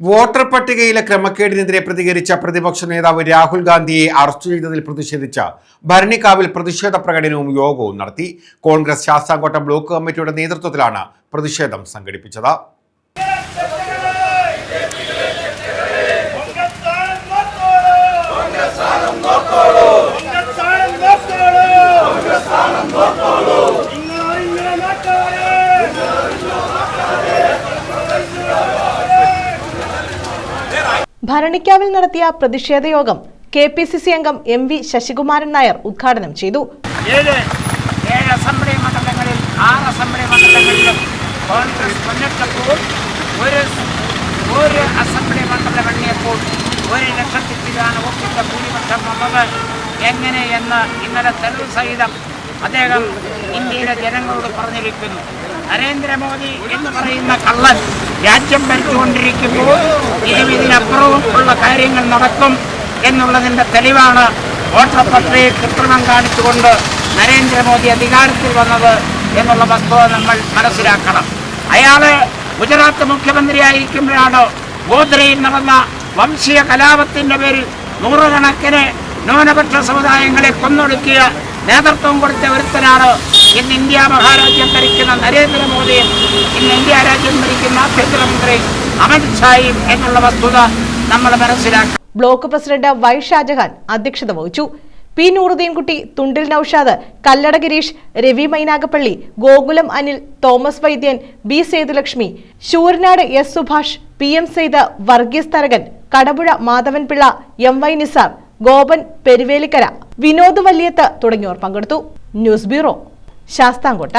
Voter പട്ടികയിലെ ക്രമക്കേടിനെതിരെ പ്രതികരിച്ച പ്രതിപക്ഷ നേതാവ് രാഹുൽ ഗാന്ധിയെ അറസ്റ്റ് ചെയ്തതിൽ പ്രതിഷേധിച്ച ഭരണിക്കാവിൽ പ്രതിഷേധ പ്രകടനവും യോഗവും നടത്തി. കോൺഗ്രസ് ശാസ്താംകോട്ട ബ്ലോക്ക് കമ്മിറ്റിയുടെ നേതൃത്വത്തിലാണ് പ്രതിഷേധം സംഘടിപ്പിച്ചത്. ഭരണിക്കാവിൽ നടത്തിയ പ്രതിഷേധ യോഗം കെ പി സി സി അംഗം എം വി ശശികുമാരൻ നായർ ഉദ്ഘാടനം ചെയ്തു. ഒരു ലക്ഷത്തി വോട്ടിന്റെ ഭൂരിപക്ഷം വന്നത് എങ്ങനെയെന്ന് ഇന്നലെ തെളിവ് സഹിതം അദ്ദേഹം ഇന്ത്യയിലെ ജനങ്ങളോട് പറഞ്ഞിരിക്കുന്നു. നരേന്ദ്രമോദി എന്ന് പറയുന്ന കള്ളൻ രാജ്യം ഭരിച്ചുകൊണ്ടിരിക്കുമ്പോൾ ഇതും ഇതിനപ്പുറവും ഉള്ള കാര്യങ്ങൾ നടക്കും എന്നുള്ളതിന്റെ തെളിവാണ് വോട്ടർ പട്ടികയിൽ കൃത്രിമം കാണിച്ചുകൊണ്ട് നരേന്ദ്രമോദി അധികാരത്തിൽ വന്നത് എന്നുള്ള വസ്തുത നമ്മൾ മനസ്സിലാക്കണം. അയാൾ ഗുജറാത്ത് മുഖ്യമന്ത്രിയായിരിക്കുമ്പോഴാണ് ഗോദ്രയിൽ നടന്ന വംശീയ കലാപത്തിന്റെ പേരിൽ നൂറുകണക്കിന് ന്യൂനപക്ഷ സമുദായങ്ങളെ കൊന്നൊടുക്കിയ നേതൃത്വം കൊടുത്ത ഒരുത്തനാണ് ഇന്ന് ഇന്ത്യ മഹാരാജ്യം ഭരിക്കുന്ന നരേന്ദ്രമോദിയും ഇന്ന് ഇന്ത്യ രാജ്യം ഭരിക്കുന്ന ആഭ്യന്തരമന്ത്രി അമിത്ഷായും എന്നുള്ള വസ്തുത നമ്മൾ മനസ്സിലാക്കി ബ്ലോക്ക് പ്രസിഡന്റ് വൈ ഷാജഹാൻ അധ്യക്ഷത വഹിച്ചു. P Nooruddeenkutty Thundil Noushad Kallada Gireesh Ravi Mynagappally Gokulam Anil Thomas Vaidyan B Sethulakshmi Sooranad S Subhash P M Seyth Varghese Tharakan Kadapuzha Madhavanpillai M Y Nisar Gopan Peruvelikkara Vinod Valyath തുടങ്ങിയവർ പങ്കെടുത്തു. News bureau Sasthamkotta.